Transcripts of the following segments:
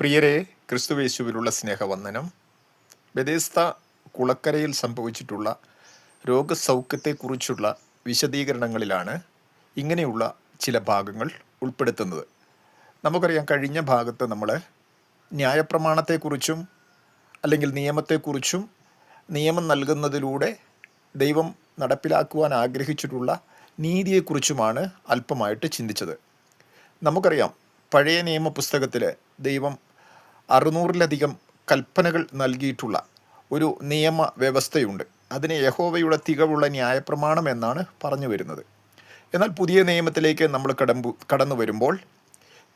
പ്രിയരെ ക്രിസ്തുവേശുവിലുള്ള സ്നേഹവന്ദനം. ബദേസ്ത കുളക്കരയിൽ സംഭവിച്ചിട്ടുള്ള രോഗസൗഖ്യത്തെക്കുറിച്ചുള്ള വിശദീകരണങ്ങളിലാണ് ഇങ്ങനെയുള്ള ചില ഭാഗങ്ങൾ ഉൾപ്പെടുത്തുന്നത്. നമുക്കറിയാം കഴിഞ്ഞ ഭാഗത്ത് നമ്മൾ ന്യായപ്രമാണത്തെക്കുറിച്ചും അല്ലെങ്കിൽ നിയമത്തെക്കുറിച്ചും നിയമം നൽകുന്നതിലൂടെ ദൈവം നടപ്പിലാക്കുവാൻ ആഗ്രഹിച്ചിട്ടുള്ള നീതിയെക്കുറിച്ചുമാണ് അല്പമായിട്ട് ചിന്തിച്ചത്. നമുക്കറിയാം പഴയ നിയമ പുസ്തകത്തിൽ ദൈവം അറുന്നൂറിലധികം കൽപ്പനകൾ നൽകിയിട്ടുള്ള ഒരു നിയമ വ്യവസ്ഥയുണ്ട് അതിനെ യഹോവയുടെ തികവുള്ള ന്യായപ്രമാണം എന്നാണ് പറഞ്ഞു വരുന്നത്. എന്നാൽ പുതിയ നിയമത്തിലേക്ക് നമ്മൾ കടമ്പു കടന്നു വരുമ്പോൾ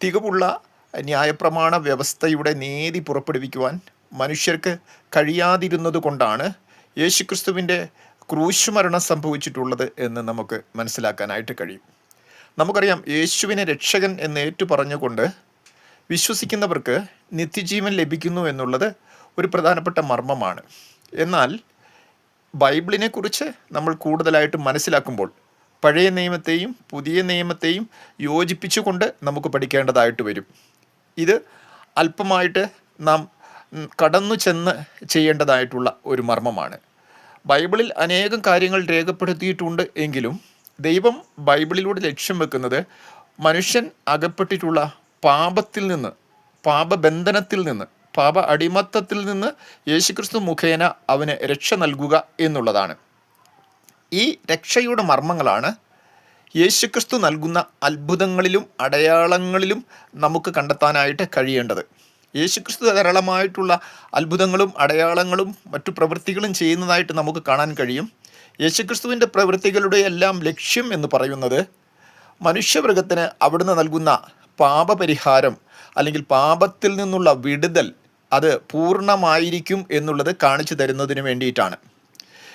തികവുള്ള ന്യായപ്രമാണ വ്യവസ്ഥയുടെ നീതി പുറപ്പെടുവിക്കുവാൻ മനുഷ്യർക്ക് കഴിയാതിരുന്നത് കൊണ്ടാണ് യേശുക്രിസ്തുവിന്റെ ക്രൂശുമരണം സംഭവിച്ചിട്ടുള്ളത് എന്ന് നമുക്ക് മനസ്സിലാക്കാനായിട്ട് കഴിയും. നമുക്കറിയാം യേശുവിനെ രക്ഷകൻ എന്ന് ഏറ്റു പറഞ്ഞുകൊണ്ട് വിശ്വസിക്കുന്നവർക്ക് നിത്യജീവൻ ലഭിക്കുന്നു എന്നുള്ളത് ഒരു പ്രധാനപ്പെട്ട മർമ്മമാണ്. എന്നാൽ ബൈബിളിനെക്കുറിച്ച് നമ്മൾ കൂടുതലായിട്ട് മനസ്സിലാക്കുമ്പോൾ പഴയ നിയമത്തെയും പുതിയ നിയമത്തെയും യോജിപ്പിച്ചുകൊണ്ട് നമുക്ക് പഠിക്കേണ്ടതായിട്ട് വരും. ഇത് അല്പമായിട്ട് നാം കടന്നു ചെന്ന് ചെയ്യേണ്ടതായിട്ടുള്ള ഒരു മർമ്മമാണ്. ബൈബിളിൽ അനേകം കാര്യങ്ങൾ രേഖപ്പെടുത്തിയിട്ടുണ്ട് എങ്കിലും ദൈവം ബൈബിളിലൂടെ ലക്ഷ്യം വെക്കുന്നത് മനുഷ്യൻ അകപ്പെട്ടിട്ടുള്ള പാപത്തിൽ നിന്ന് പാപബന്ധനത്തിൽ നിന്ന് പാപ അടിമത്തത്തിൽ നിന്ന് യേശുക്രിസ്തു മുഖേന അവന് രക്ഷ നൽകുക എന്നുള്ളതാണ്. ഈ രക്ഷയുടെ മർമ്മങ്ങളാണ് യേശുക്രിസ്തു നൽകുന്ന അത്ഭുതങ്ങളിലും അടയാളങ്ങളിലും നമുക്ക് കണ്ടെത്താനായിട്ട് കഴിയേണ്ടത്. യേശുക്രിസ്തു ധാരാളമായിട്ടുള്ള അത്ഭുതങ്ങളും അടയാളങ്ങളും മറ്റു പ്രവൃത്തികളും ചെയ്യുന്നതായിട്ട് നമുക്ക് കാണാൻ കഴിയും. യേശുക്രിസ്തുവിന്റെ പ്രവൃത്തികളുടെ എല്ലാം ലക്ഷ്യം എന്ന് പറയുന്നത് മനുഷ്യമൃഗത്തിന് അവിടുന്ന് നൽകുന്ന പാപപരിഹാരം അല്ലെങ്കിൽ പാപത്തിൽ നിന്നുള്ള വിടുതൽ അത് പൂർണമായിരിക്കും എന്നുള്ളത് കാണിച്ചു തരുന്നതിന് വേണ്ടിയിട്ടാണ്.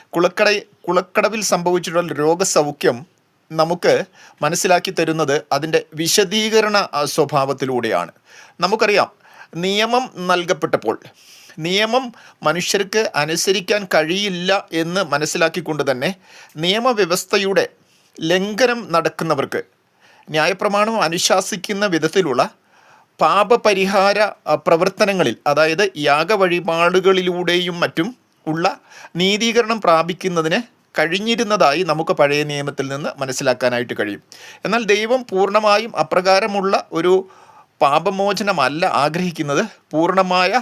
കുളക്കട കുളക്കടവിൽ സംഭവിച്ചിട്ടുള്ള രോഗസൗഖ്യം നമുക്ക് മനസ്സിലാക്കി തരുന്നത് അതിന്റെ വിശദീകരണ സ്വഭാവത്തിലൂടെയാണ്. നമുക്കറിയാം നിയമം നൽകപ്പെട്ടപ്പോൾ നിയമം മനുഷ്യർക്ക് അനുസരിക്കാൻ കഴിയില്ല എന്ന് മനസ്സിലാക്കിക്കൊണ്ട് തന്നെ നിയമവ്യവസ്ഥയുടെ ലംഘനം നടക്കുന്നവർക്ക് ന്യായപ്രമാണം അനുശാസിക്കുന്ന വിധത്തിലുള്ള പാപപരിഹാര പ്രവർത്തനങ്ങളിൽ അതായത് യാഗവഴിപാടുകളിലൂടെയും മറ്റും ഉള്ള നീതീകരണം പ്രാപിക്കുന്നതിന് കഴിഞ്ഞിരുന്നതായി നമുക്ക് പഴയ നിയമത്തിൽ നിന്ന് മനസ്സിലാക്കാനായിട്ട് കഴിയും. എന്നാൽ ദൈവം പൂർണമായും അപ്രകാരമുള്ള ഒരു പാപമോചനമല്ല ആഗ്രഹിക്കുന്നത്. പൂർണമായ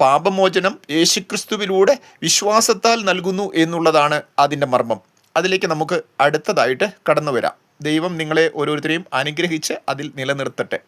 പാപമോചനം യേശുക്രിസ്തുവിലൂടെ വിശ്വാസത്താൽ നൽകുന്നു എന്നുള്ളതാണ് അതിന്റെ മർമ്മം. അതിലേക്ക് നമുക്ക് അടുത്തതായിട്ട് കടന്നു വരാം ദൈവം നിങ്ങളെ ഓരോരുത്തരെയും അനുഗ്രഹിച്ച് അതിൽ നിലനിർത്തട്ടെ.